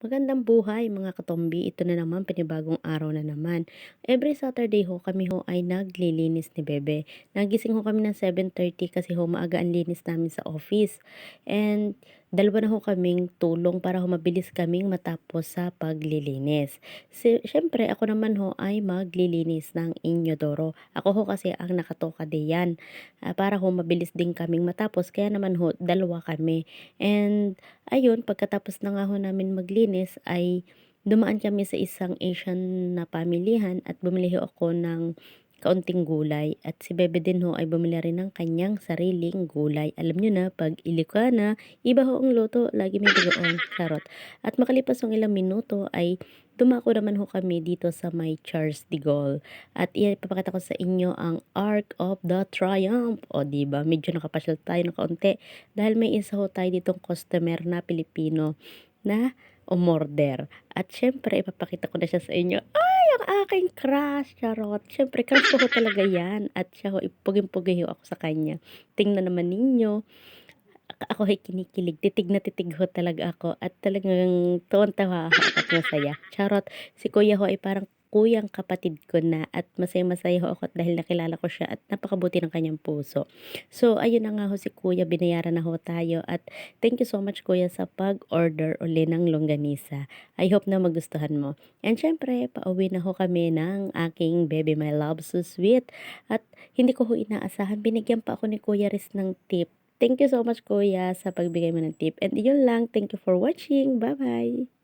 Magandang buhay mga katombi, ito na naman panibagong araw na naman. Every Saturday ho kami ho ay naglilinis ni Bebe. Nagising ho kami ng 7.30 kasi ho maaga ang linis namin sa office. And dalawa na ho kaming tulong para ho mabilis kaming matapos sa paglilinis. Si, Siyempre ako naman ho ay maglilinis ng Inyodoro. Ako ho kasi ang nakatoka diyan ah, para ho mabilis din kaming matapos. Kaya naman ho dalawa kami. And Ayun, pagkatapos na nga ho namin maglinis ay dumaan kami sa isang Asian na pamilihan at bumili ho ako ng kaunting gulay at si Bebe din ho ay bumili rin ng kanyang sariling gulay. Alam niyo na, 'pag Ilocana, iba ho ang luto, lagi may bagoong charot. At makalipas ng ilang minuto ay dumako naman ho kami dito sa may Charles de Gaulle at ipapakita ko sa inyo ang Arc of the Triumph. O ba, medyo nakapasyal tayo ng kaunti dahil may isa ho tayo ditong customer na Pilipino na umorder. At siyempre ipapakita ko na siya sa inyo. Ay, ang aking crush, charot. Siyempre crush ko talaga 'yan at siya ho puging-pugi ho ako sa kanya. Tingnan naman ninyo, ako ay kinikilig, titig na titig ho talaga ako at talagang tuwang-tuwa ako at masaya. Charot, si kuya ho ay parang kuyang kapatid ko na at masayang-masaya ho ako dahil nakilala ko siya at napakabuti ng kanyang puso. So ayun na nga ho si kuya, binayaran na ho tayo at thank you so much kuya sa pag-order uli ng longganisa. I hope na magustuhan mo. And syempre, pauwi na ho kami ng aking baby my love so sweet at hindi ko ho inaasahan, binigyan pa ako ni Kuya Riz ng tip. Thank you so much kuya sa pagbigay mo ng tip. And yun lang, thank you for watching. Bye-bye.